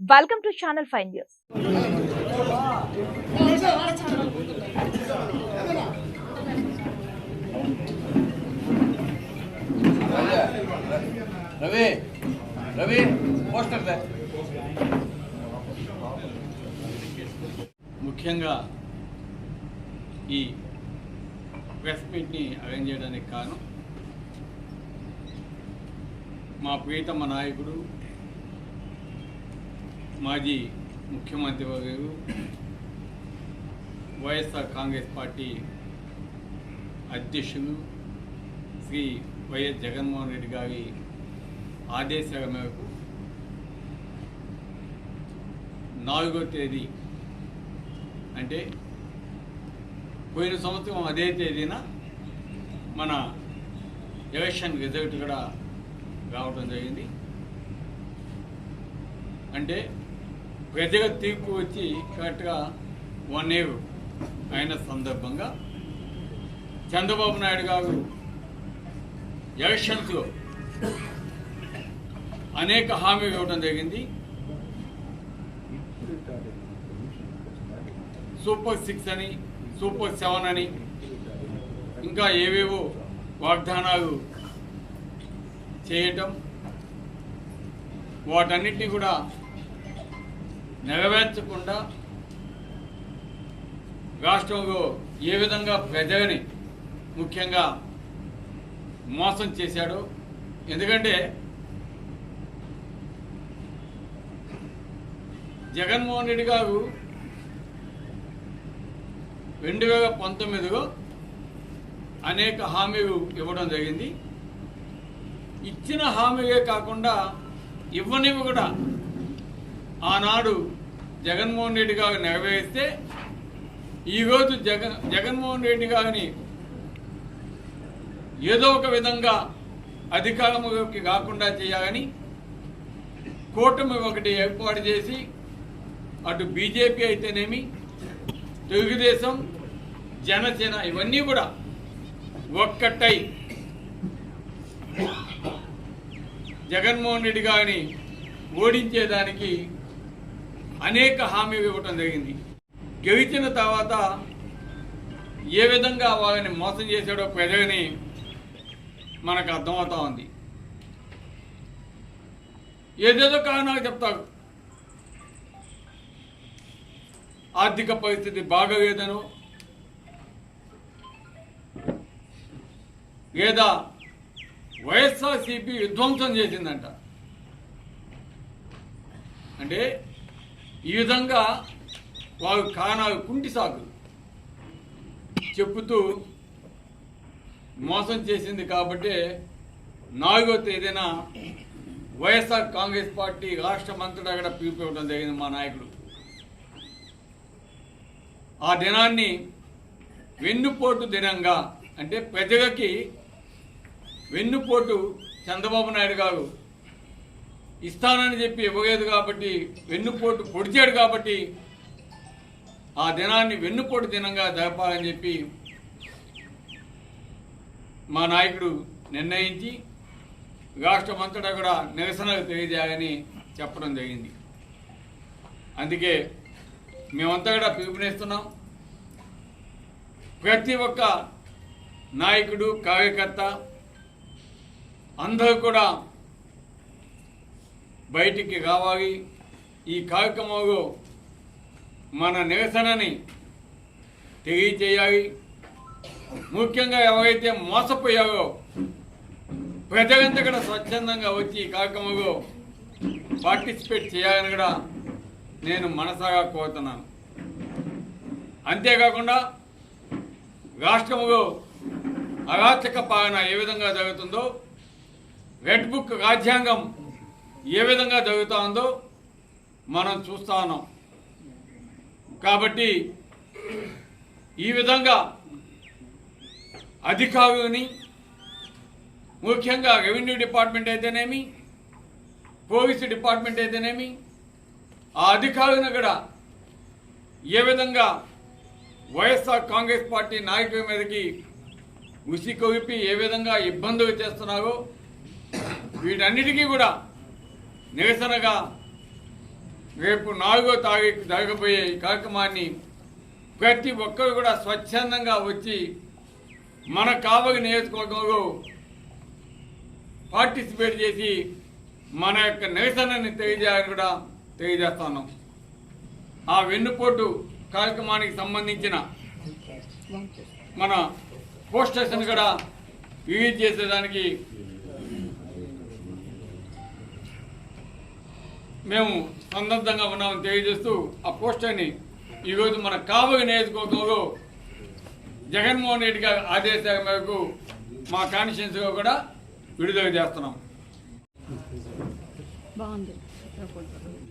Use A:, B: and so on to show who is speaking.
A: Welcome to channel five news
B: Ravi Ravi poster దా. ముఖ్యంగా ఈ press మీట్ని arrange చేయడానికి కారణం మా ప్రియతమ నాయకుడు మాజీ ముఖ్యమంత్రి గారు వైఎస్ఆర్ కాంగ్రెస్ పార్టీ అధ్యక్షులు శ్రీ వైఎస్ జగన్మోహన్ రెడ్డి గారి ఆదేశాల మేరకు నాలుగో తేదీ అంటే పోయిన సంవత్సరం అదే తేదీన మన ఎలక్షన్ రిజల్ట్ కూడా రావడం జరిగింది. అంటే పెద్దగా తీర్పు వచ్చి కరెక్ట్గా వన్ ఇయర్ అయిన సందర్భంగా చంద్రబాబు నాయుడు గారు ఎలక్షన్స్లో అనేక హామీలు ఇవ్వడం జరిగింది. సూపర్ సిక్స్ అని సూపర్ సెవెన్ అని ఇంకా ఏవేవో వాగ్దానాలు చేయటం వాటన్నిటినీ కూడా నెరవేర్చకుండా రాష్ట్రంలో ఏ విధంగా ప్రజలని ముఖ్యంగా మోసం చేశాడు ఎందుకంటే జగన్మోహన్ రెడ్డి గారు రెండు వేల పంతొమ్మిదిలో అనేక హామీలు ఇవ్వడం జరిగింది. ఇచ్చిన హామీలే కాకుండా ఇవ్వనివి కూడా ఆనాడు జగన్మోహన్ రెడ్డి గారు నెరవేరిస్తే ఈరోజు జగన్ జగన్మోహన్ రెడ్డి గారిని ఏదో ఒక విధంగా అధికారంలోకి కాకుండా చేయాలని కూటమి ఒకటి ఏర్పాటు చేసి అటు బీజేపీ అయితేనేమి తెలుగుదేశం జనసేన ఇవన్నీ కూడా ఒక్కటై జగన్మోహన్ రెడ్డి గారిని ఓడించేదానికి అనేక హామీలు ఇవ్వటం జరిగింది. గెలిచిన తర్వాత ఏ విధంగా వాళ్ళని మోసం చేశాడో ప్రజలని మనకు అర్థమవుతా ఉంది. ఏదేదో కారణాలు చెప్తారు. ఆర్థిక పరిస్థితి బాగలేదనో లేదా వైఎస్ఆర్సీపీ విధ్వంసం చేసిందంట. అంటే ఈ విధంగా వారు కానాలు కుంటి సాగు చెప్పుతూ మోసం చేసింది కాబట్టి నాలుగో తేదీన వైఎస్ఆర్ కాంగ్రెస్ పార్టీ రాష్ట్ర మంత్రుడు అక్కడ పిలిపివ్వడం జరిగింది మా నాయకుడు. ఆ దినాన్ని వెన్నుపోటు దినంగా అంటే ప్రజలకి వెన్నుపోటు చంద్రబాబు నాయుడు గారు ఇస్తానని చెప్పి ఇవ్వలేదు కాబట్టి వెన్నుపోటు పొడిచాడు కాబట్టి ఆ దినాన్ని వెన్నుపోటు దినంగా జరపాలని చెప్పి మా నాయకుడు నిర్ణయించి రాష్ట్రమంతటా కూడా నిరసనలు తెలియజేయాలని చెప్పడం జరిగింది. అందుకే మేమంతా కూడా పిలుపునిస్తున్నాం. ప్రతి ఒక్క నాయకుడు కార్యకర్త అందరూ కూడా బయటికి కావాలి ఈ కార్యక్రమంలో మన నిరసనని తెలియచేయాలి ముఖ్యంగా ఎవరైతే మోసపోయారో ప్రజలంతా కూడా స్వచ్ఛందంగా వచ్చి ఈ కార్యక్రమంలో పార్టిసిపేట్ చేయాలని కూడా నేను మనసాగా కోరుతున్నాను. అంతేకాకుండా రాష్ట్రంలో అరాచక పాలన ఏ విధంగా జరుగుతుందో రెడ్ బుక్ రాజ్యాంగం ఏ విధంగా జరుగుతుందో మనం చూస్తా ఉన్నాం కాబట్టి ఈ విధంగా అధికారులని ముఖ్యంగా రెవెన్యూ డిపార్ట్మెంట్ అయితేనేమి పోలీసు డిపార్ట్మెంట్ అయితేనేమి ఆ అధికారులను కూడా ఏ విధంగా వైఎస్ఆర్ కాంగ్రెస్ పార్టీ నాయకుల మీదకి ఉసి కొలిపి ఏ విధంగా ఇబ్బందులు చేస్తున్నారో వీటన్నిటికీ కూడా నిరసనగా రేపు నాలుగో తారీఖు జరగబోయే ఈ కార్యక్రమాన్ని ప్రతి ఒక్కరు కూడా స్వచ్ఛందంగా వచ్చి మన కావలి నియోజకవర్గంలో పార్టిసిపేట్ చేసి మన యొక్క నిరసనని తెలియజేయాలని కూడా తెలియజేస్తాను. ఆ వెన్నుపోటు కార్యక్రమానికి సంబంధించిన మన పోస్టర్స్ని కూడా రిలీజ్ చేసేదానికి మేము సందర్భంగా ఉన్నామని తెలియజేస్తూ ఆ పోస్టర్ని ఈరోజు మన కావలి నియోజకవర్గంలో జగన్మోహన్ రెడ్డి గారి ఆదేశాల మేరకు మా కాన్స్టిట్యున్సీలో కూడా విడుదల చేస్తున్నాం.
A: బాగుంది.